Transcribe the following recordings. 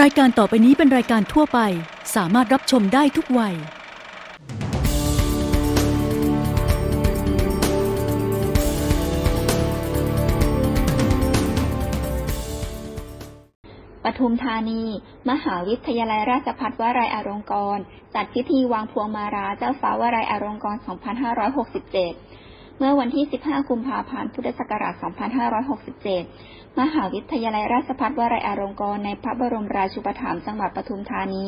รายการต่อไปนี้เป็นรายการทั่วไป สามารถรับชมได้ทุกวัย ปทุมธานี มหาวิทยาลัยราชภัฏวลัยอลงกรณ์จัดพิธีวางพวงมาลาเจ้าฟ้าวลัยอลงกรณ์2567 เมื่อวันที่ 15 กุมภาพันธ์ พุทธศักราช 2567 มหาวิทยาลัยราชภัฏวลัยอลงกรณ์ในพระบรมราชูปถัมภ์จังหวัดปทุมธานี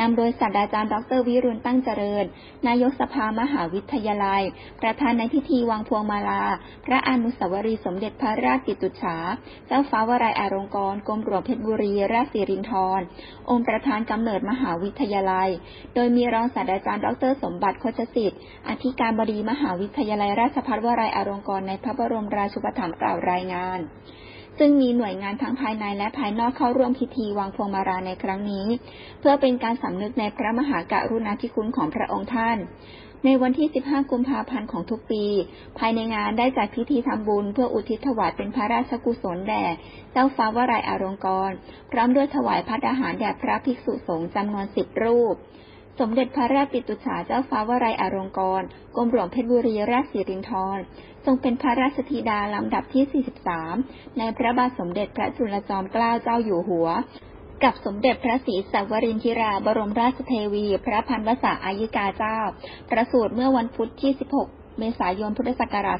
นำโดยศาสตราจารย์ดรวิรุณตั้งเจริญ นายกสภามหาวิทยาลัย ประธานในพิธีวางพวงมาลา พระอนุสาวรีย์สมเด็จพระราชกิตตุฉา เจ้าฟ้าวรายอารงกรณ์กรมหลวงเพชรบุรี ราชสิรินธรองค์ประธานกำเนิดมหาวิทยาลัย โดยมีรองศาสตราจารย์ดรสมบัติโคชสิทธิ์ อธิการบดีมหาวิทยาลัยราชภัฏวรายอารงกรณ์ในพระบรมราชูปถัมภ์กล่าวรายงาน ซึ่งมีหน่วยงานทั้งภายในและภายนอกเข้าร่วมพิธีวางพวงมาลาในครั้งนี้ เพื่อเป็นการสำนึกในพระมหากรุณาธิคุณของพระองค์ท่าน ในวันที่ 15 กุมภาพันธ์ของทุกปี ภายในงานได้จัดพิธีทำบุญ เพื่ออุทิศถวายเป็นพระราชกุศลแด่ เจ้าฟ้าวรายอารงกร พร้อมด้วยถวายพัฒอาหารแด่พระภิกษุสงฆ์จำนวนสิบรูป สมเด็จพระราชปิตุฉาเจ้าฟ้าวรายอารงกรณ์กรมหลวงเพชรบุรีราชสิรินธรทรงเป็นพระราชธิดาลำดับที่ 43 ในพระบาทสมเด็จพระจุลจอมเกล้าเจ้าอยู่หัว กับสมเด็จพระศรีสักวรินทิราบรมราชเทวี พระพันวษาอายิกาเจ้า ประสูติเมื่อวันพุธที่ 16 เมษายนพุทธศักราช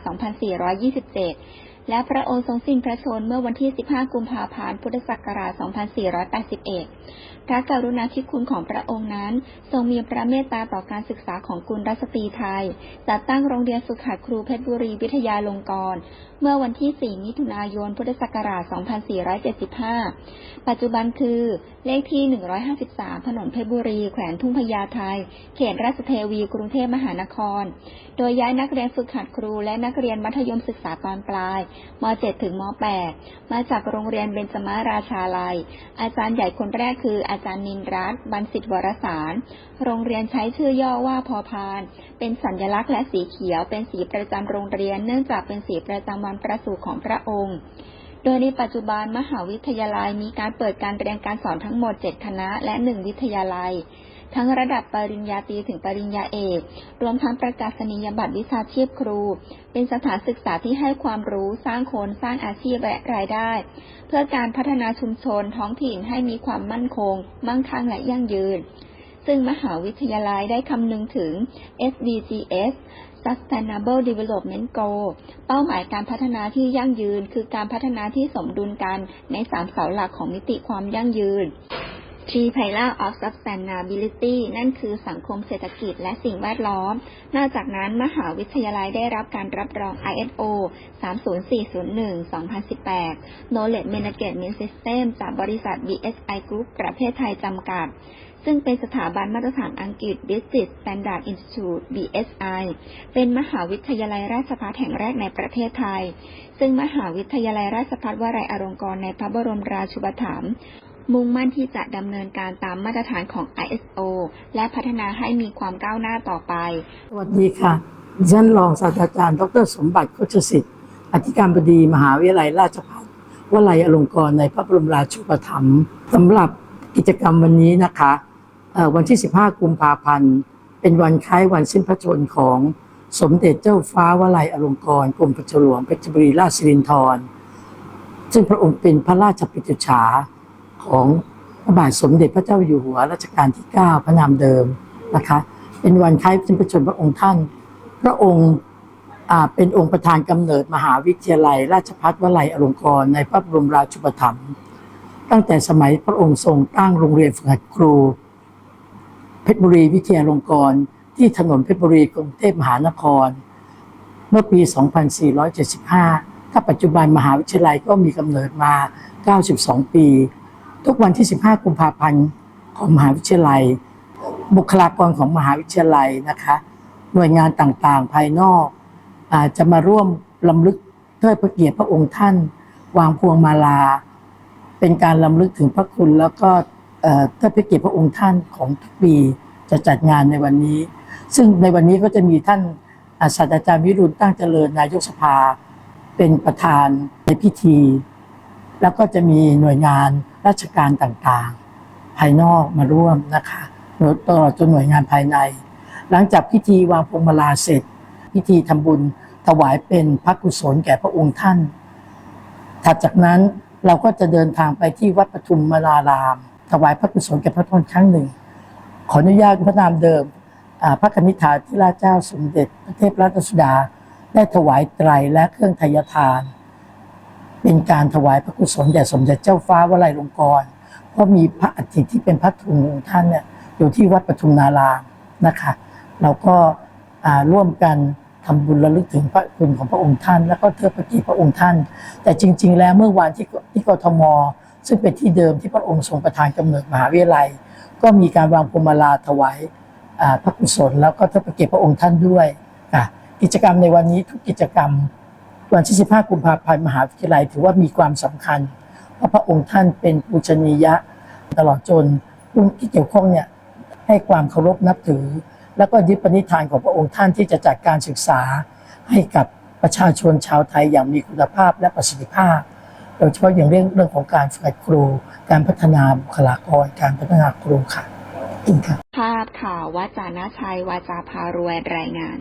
2427 และพระองค์ทรงสิ้นพระชนเมื่อวันที่ 15 กุมภาพันธ์ พุทธศักราช 2481 พระกรุณาธิคุณของพระองค์นั้น ทรงมีพระเมตตาต่อการศึกษาของกุลรัชสตรีไทย จัดตั้งโรงเรียนสุขาครูเพชรบุรีวิทยาลงกรณ์ เมื่อวันที่ 4 มิถุนายน พุทธศักราช 2475 ปัจจุบันคือ เลขที่ 153 ถนนเพชรบุรี แขวงทุ่งพญาไทย เขตราชเทวี กรุงเทพมหานคร โดยย้ายนักเรียนฝึกหัดครูและนักเรียนมัธยมศึกษาตอนปลายม .7 ถึงม .8 มาจากโรงเรียนเบญจมาราชาลัย อาจารย์ใหญ่คนแรกคืออาจารย์นินรัตน์บันสิทธิ์วรสาร โรงเรียนใช้ชื่อย่อว่าพอพาน เป็นสัญลักษณ์และสีเขียว เป็นสีประจำโรงเรียน เนื่องจากเป็นสีประจำวันประสูติของพระองค์โดยในปัจจุบันมหาวิทยาลัยมีการเปิดการเรียนการสอนทั้งหมด 7 คณะและ 1 วิทยาลัย ทั้งระดับปริญญาตรีถึงปริญญาเอก รวมทั้งประกาศนียบัตรวิชาชีพครู เป็นสถานศึกษาที่ให้ความรู้สร้างคนสร้างอาชีพและรายได้ เพื่อการพัฒนาชุมชนท้องถิ่นให้มีความมั่นคง มั่งคั่งและยั่งยืน ซึ่งมหาวิทยาลัยได้คำนึงถึง SDGs Sustainable Development Goal เป้าหมายการพัฒนาที่ยั่งยืน คือการพัฒนาที่สมดุลกันในสามเสาหลักของมิติความยั่งยืน Three Pillar of Sustainability นั่นคือสังคมเศรษฐกิจและสิ่งแวดล้อม นอกจากนั้นมหาวิทยาลัยได้รับการรับรอง ISO 30401-2018 Knowledge Management System จากบริษัท BSI Group ประเทศไทยจำกัด ซึ่งเป็นสถาบันมาตรฐานอังกฤษ Business Standard Institute BSI เป็นมหาวิทยาลัยราชภัฏแห่งแรกในประเทศไทย ซึ่งมหาวิทยาลัยราชภัฏวลัยอลงกรณ์ในพระบรมราชูปถัมภ์ มุ่งมั่นที่จะดำเนินการตามมาตรฐานของ ISO และพัฒนาให้มีความก้าวหน้าต่อไป สวัสดีค่ะดิฉันรองศาสตราจารย์ ดรสมบัติโคชสิทธิ์ อธิการบดีมหาวิทยาลัยราชภัฏวลัยอลงกรณ์ในพระบรมราชูปถัมภ์สำหรับกิจกรรมวันนี้นะคะวันที่ 15 กุมภาพันธ์ เป็นวันคล้ายวันสิ้นพระชนของสมเด็จเจ้าฟ้าวลัยอลงกรณ์กรมพระจ้าหลวงเพชรบุรีราชสิรินธรซึ่งพระองค์เป็นพระราชปิตุฉา ของพระบาทสมเด็จพระเจ้าอยู่หัวรัชกาลที่ 9 พระนามเดิมนะคะเป็นวันคล้ายพระชนพระองค์ท่าน พระองค์เป็นองค์ประธานกำเนิดมหาวิทยาลัย ราชภัฏวลัยอลงกรณ์ในพระบรมราชูปถัมภ์ตั้งแต่สมัยพระองค์ทรงตั้งโรงเรียนฝึกหัดครู เพชรบุรีวิทยาลงกรณ์ที่ถนนเพชรบุรีกรุงเทพมหานคร เมื่อปี 2475 ถ้าปัจจุบันมหาวิทยาลัยก็มีกำเนิดมา 92 ปี ทุกวันที่ 15 กุมภาพันธ์ของมหาวิทยาลัย บุคลากรของมหาวิทยาลัยนะคะหน่วยงานต่างๆ ภายนอกอาจะมาร่วมลำลึกเทิดพระเกียรติพระองค์ท่าน วางพวงมาลา เป็นการลำลึกถึงพระคุณแล้วก็เทิดพระเกียรติพระองค์ท่านของทุกปีจะจัดงานในวันนี้ ซึ่งในวันนี้ก็จะมีท่านศาสตราจารย์วิรุณตั้งเจริญนายกสภา เป็นประธานในพิธี แล้วก็จะมีหน่วยงานราชการต่างๆ ภายนอกมาร่วมนะคะตลอดจนหน่วยงานภายใน หลังจากพิธีวางพวงมาลาเสร็จ พิธีทำบุญถวายเป็นพระกุศลแก่พระองค์ท่าน ถัดจากนั้นเราก็จะเดินทางไปที่วัดปทุมมาราราม ถวายพระกุศลแก่พระท่านครั้งหนึ่ง ขออนุญาตพระนามเดิม พระกนิษฐาธิราชเจ้าสมเด็จ พระเทพรัตนสุดา ได้ถวายไตรและเครื่องทายทาน เป็นการถวายพระกุศลแด่สมเด็จเจ้าฟ้าวลัยลงกรเพราะมีพระอัฐิที่เป็นพระทุนของท่านเนี่ยอยู่ที่วัดปทุมนารามนะคะเราก็ร่วมกันทำบุญระลึกถึงพระคุณของพระองค์ท่าน แล้วก็เทิดพระเกียรติพระองค์ท่าน แต่จริง ๆ แล้วเมื่อวานที่ที่กทม ซึ่งเป็นที่เดิมที่พระองค์ทรงประทานกำเนิดมหาวิทยาลัย ก็มีการวางพวงมาลาถวายพระกุศลแล้วก็เทิดพระเกียรติพระองค์ท่านด้วยกิจกรรมในวันนี้ทุกกิจกรรม วันที่ 15 กุมภาพันธ์มหาวิทยาลัยถือว่ามีความสำคัญ เพราะพระองค์ท่านเป็นปูชนียะตลอดจนผู้ที่เกี่ยวข้องเนี่ยให้ความเคารพนับถือ แล้วก็ยึดปณิธานของพระองค์ท่านที่จะจัดการศึกษาให้กับประชาชนชาวไทยอย่างมีคุณภาพและประสิทธิภาพ โดยเฉพาะอย่างเรื่องเรื่องของการฝึกครู การพัฒนาบุคลากร การพัฒนาครูค่ะอบคุณค่ะภาพข่าววาจานาชัยวาจาพารวยรายงาน